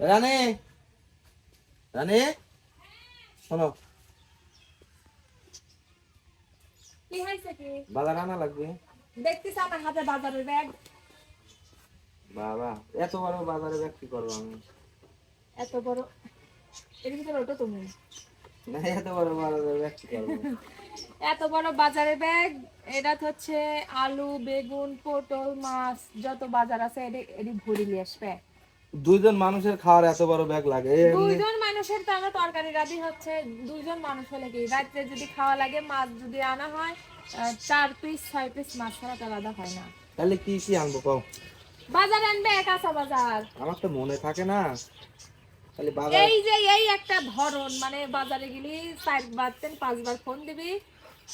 রানে। রানে। শোনো। বাজার আনা লাগবে। আমার হাতে বাজারের ব্যাগ। বাবা এত বড় বাজারে ব্যাগ কি করব আমি? এত বড়। এর ভিতরে ওটা তুমি। না এত বড় বাজারে ব্যাগ কি করব? এত বড় বাজারের ব্যাগ এটা হচ্ছে আলু বেগুন পটল মাছ যত বাজার আছে এটি এটি ভরি নিয়ে আসবে। দুইজন মানুষের খাওয়ার এত বড় ব্যাগ লাগে দুইজন মানুষের তো আমরা তরকারি রাধি হচ্ছে দুইজন মানুষ হলে কি? রাত্রে যদি খাওয়া লাগে মাছ যদি আনা হয় চার পিস ছয় পিস মাছ ছাড়া তো আলাদা হয় না। তাহলে কি কি আনব কও? বাজার আনবে কাঁচা বাজার। আমার তো মনে থাকে না। তাহলে বাজার এই যে এই একটা ধরন মানে বাজারে গেলি চারবার তেন পাঁচবার ফোন দিবি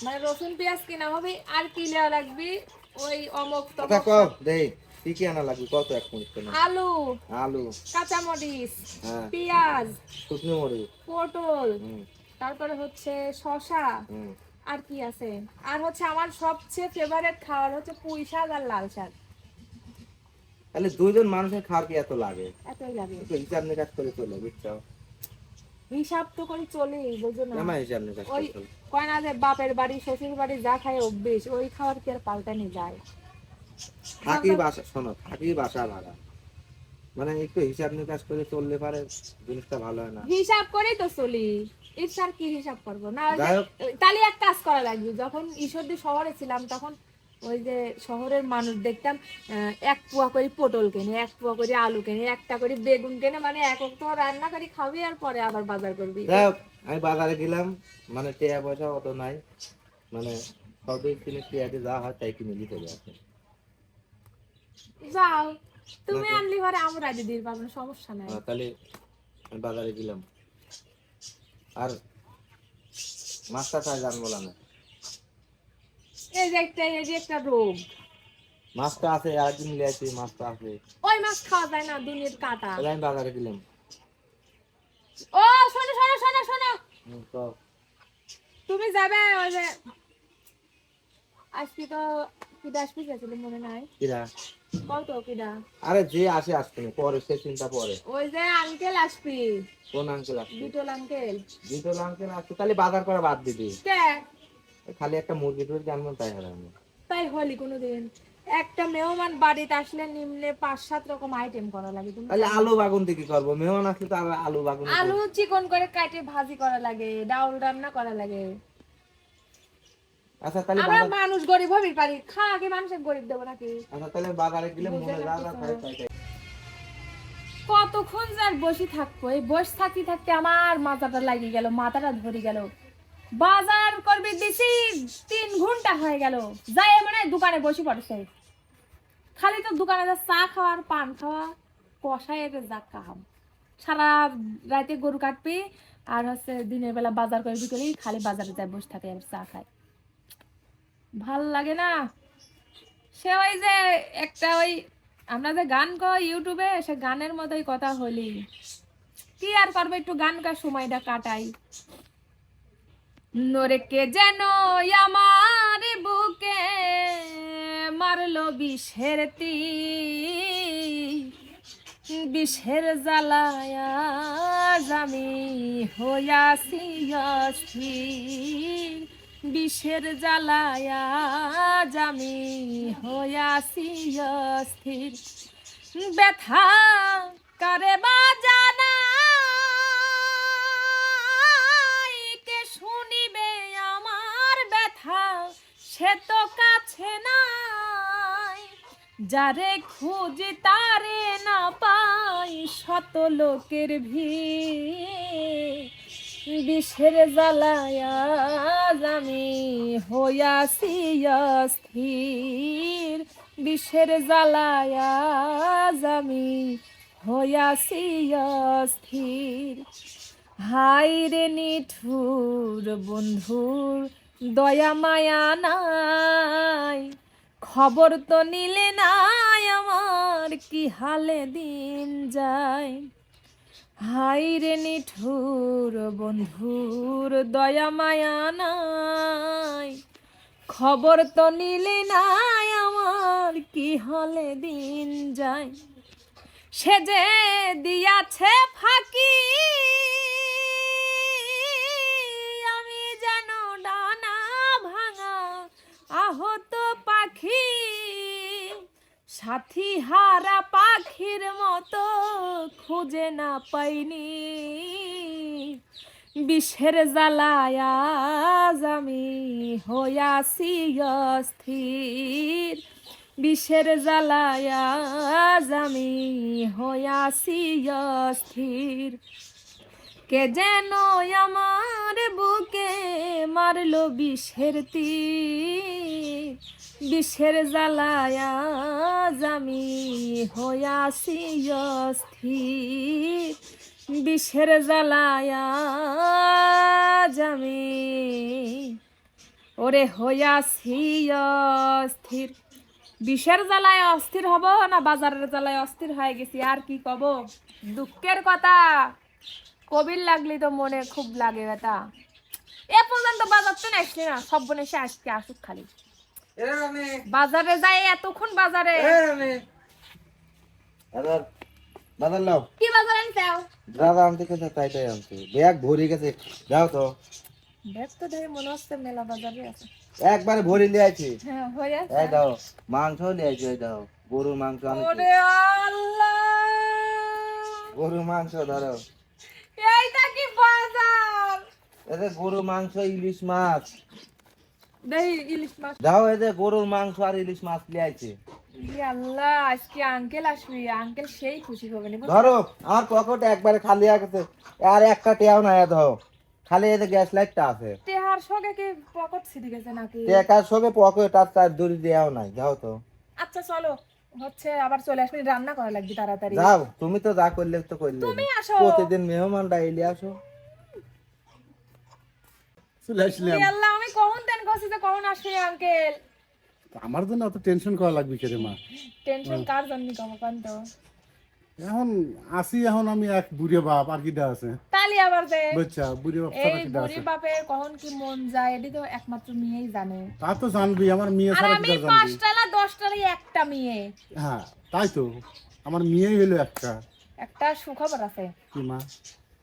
মানে রসুন পেঁয়াজ কিনা হবে আর কি নেওয়া লাগবে? ওই অমক তমক দেই। কি কি আনা লাগবে? কত এক মিনিট কেন আলু আলু হ্যাঁ। পেঁয়াজ শুকনো মরিচ। পটল তারপরে হচ্ছে শশা আর কি আছে? আর হচ্ছে আমার সবচেয়ে ফেভারিট খাবার হচ্ছে পুঁই শাক আর লাল শাক। তাহলে দুইজন মানুষের খাওয়ার কি এত লাগে? এতই লাগে। হিসাব নিকাশ করে চলে বুঝছ? হিসাব তো করে চলে বুঝো না। আমার হিসাব নিকাশ ওই কয় না যে বাপের বাড়ি শ্বশুর বাড়ি যা খায় অভ্যেস ওই খাওয়ার কি আর পাল্টানি যায়? থাকি বাসা শোনো থাকি বাসা ভাড়া। মানে একটু হিসাব নিকাশ করে চললে পারে জিনিসটা ভালো হয় না। হিসাব করেই তো চলি। কি হিসাব করব? না। তাহলে এক কাজ করা লাগবে যখন ঈশ্বরদী শহরে ছিলাম তখন ওই যে শহরের মানুষ দেখতাম এক পোয়া করে পটল কেনে এক পোয়া করে আলু কেনে একটা করে বেগুন কেনে মানে এক তো রান্না করে খাবি আর পরে আবার বাজার করবি। আমি বাজারে গেলাম মানে টাকা পয়সা অত নাই মানে সবই কিনে টিয়াতে যা হয় তাই কিনে দিতে হবে। যাও তুমি আনলি পরে আমরা দিদির পাবেন সমস্যা নাই। তাহলে আমি বাজারে গেলাম। আর মাছটা খাই জানব না এই যে একটা এই যে একটা রোগ। মাছটা আছে একদিন নিয়ে আসি মাছটা আছে। ওই মাছ খাওয়া যায় না দুনিয়ার কাটা। তাহলে আমি বাজারে গেলাম। ও শোনো শোনো শোনো শোনো। তুমি যাবে ওই যে আজকে তো কিডা গেছিল মনে নাই? কিরা কত কিডা? আরে যে আসে পরে সে চিন্তা পরে। ওই যে আঙ্কেল আসবি। কোন আঙ্কেল আসবে? বিটল আঙ্কেল আঙ্কেল আসবে। বাজার করা বাদ দিবি। খালি একটা মুরগি টুরগি আনব তাই হবে। তাই হলি কোনোদিন। একটা মেহমান বাড়িতে আসলে নিম্নে পাঁচ সাত রকম আইটেম করা লাগে। তুমি তাহলে আলু বাগুন দিয়ে কি করব? মেহমান আসলে তো আলু বাগুন আলু চিকন করে কাটে ভাজি করা লাগে ডাউল রান্না করা লাগে। আচ্ছা তাহলে আমরা মানুষ গরিব হবি পারি। মানুষের গরিব দেবো নাকি? আচ্ছা তাহলে বাজারে গেলে মনে খাই খাই। কতক্ষণ যার বসে থাকব? এই বসে থাকতে থাকতে আমার মাথাটা গেল মাথাটা ধরে গেল। বাজার করবে দিছি তিন ঘণ্টা হয়ে গেল। যাই মানে দোকানে বসে পড়ছে। খালি তো দোকানে যা চা খাওয়ার পান খাওয়া কষায় একে যা খাম সারা রাতে গরু কাটবি আর হচ্ছে দিনের বেলা বাজার করে বিকেলেই খালি বাজারে যায় বসে থাকে আর চা খায় ভালো লাগে না। সে ওই যে একটা ওই আমরা যে গান কই ইউটিউবে, সে গানের মতোই কথা হলি কি আর করব, একটু গান গার সময়টা কাটাই। নরেকে যেন আমার বুকে মারলো বিষের তি বিষের জ্বালায়া আমি হইয়াছি অস্থির। বিষের জ্বালায়া আমি হইয়াছি অস্থির। ব্যথা কারে বা জানাই কে শুনিবে আমার ব্যথা? সে তো কাছে নাই। যারে খুঁজি তারে না পাই শত লোকের ভিড়। বিষের জ্বালায়া আমি হইয়াছি অস্থির। বিষের জ্বালায়া আমি হইয়াছি অস্থির। হাই রে নিঠুর বন্ধুর, দয়া মায়া নাই। খবর তো নিলে নাই আমার, কি হালে দিন যায়। হাই রে নিঠুর বন্ধুর দয়া মায়া নাই। খবর তো নিলে নাই আমার, কি হলে দিন যায়। সে যে দিয়াছে ফাঁকি, আমি যেন ডানা ভাঙা আহত পাখি। সাথী হারা পাখির মতো খুঁজে না পাইনি। বিষের জ্বালায় আজ আমি হইয়াছি অস্থির। বিষের জ্বালায় আজ আমি হইয়াছি অস্থির। কে যেন আমার বুকে মারলো বিষের তীর? বিষের জ্বালায় আমি হইয়াছি অস্থির বিষের জ্বালায় ওরে হইয়াছি অস্থির। বিষের জ্বালায় অস্থির হব না বাজারের জ্বালায় অস্থির হয়ে গেছি, আর কি কব? দুঃখের কথা। কবির লাগলি তো মনে খুব লাগে বেটা এ পর্যন্ত বাজার তো না, সব বনে সে আজকে আসুক খালি। বাজারে যাই এতক্ষণ বাজারে। বাজার কি বাজার দাদা আনতে তাই তাই আনতে। ব্যাগ ভরে গেছে যাও তো। মনে হচ্ছে মেলা বাজারে আছে। একবারে ভরে নিয়ে আইছি। হ্যাঁ আছে। এই দাও মাংস নিয়ে আইছি এই দাও। গরুর মাংস আনছি ওরে আল্লাহ! গরুর মাংস ধরো। এইটা কি বাজার? গরুর মাংস ইলিশ মাছ। দাও এতে গরুর মাংস আর ইলিশ মাছ আল্লাহ আজকে আঙ্কেল আসবি। আঙ্কেল সেই খুশি হবে নি? ধরো আমার পকেট একবারে খালি গেছে। আর একটা টেয়াও নাই ধরো। খালি এতে গ্যাস লাইটটা আছে। টেহার সঙ্গে কি পকেট ছিঁড়ে গেছে নাকি? টেকার সঙ্গে পকেট আর তার দড়ি দেওয়াও নাই যাও তো। আচ্ছা চলো। হচ্ছে আবার চলে আসবি রান্না করা লাগবে তাড়াতাড়ি। যাও তুমি তো যা করলে তো করলে। তুমি আসো। প্রতিদিন মেহমানরা এলে আসো। চলে আসলাম। ই আল্লাহ আমি কখন তেন কছি যে কখন আসবি আঙ্কেল আমার জন্য অত টেনশন করা লাগবে কে রে মা? টেনশন কার জন্য তো? এখন আসি এখন আমি এক বুড়ে বাপ আর কিটা আছে? তালি আবার দে। বুঝছা বুড়ে বাপ কিটা আছে? বাপের কখন কি মন যায় এটি তো একমাত্র মেয়েই জানে। তা তো জানবি আমার মেয়ে ছাড়া আমি দশটারই একটা মেয়ে। হ্যাঁ তাই তো। আমার মেয়েই হলো একটা। একটা সুখবর আছে। কি মা?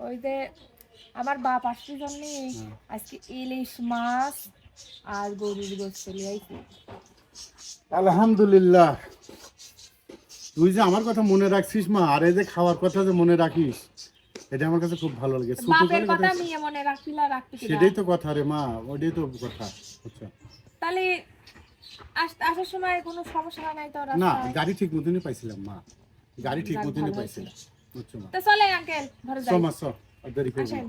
ওই যে আমার বাপ আসছে জন্য আজকে ইলিশ মাছ আর গরুর গোস্ত লিয়াইছি আলহামদুলিল্লাহ। তুই যে আমার কথা মনে রাখছিস মা আর এই যে খাওয়ার কথা যে মনে রাখিস এটা আমার কাছে খুব ভালো লাগে। বাপের কথা মেয়ে মনে রাখিলা রাখতে সেটাই তো কথা রে মা ওটাই তো কথা আচ্ছা তাহলে আস- আসার সময় কোনো সমস্যা হয় নাই তো না গাড়ি ঠিক মতনই পাইছিলাম মা। গাড়ি ঠিক মতনই পাইছিলাম বুঝছ মা? তো চলে আঙ্কেল ঘরে যাই। সমাজ আর দেরি করবি না। আসেন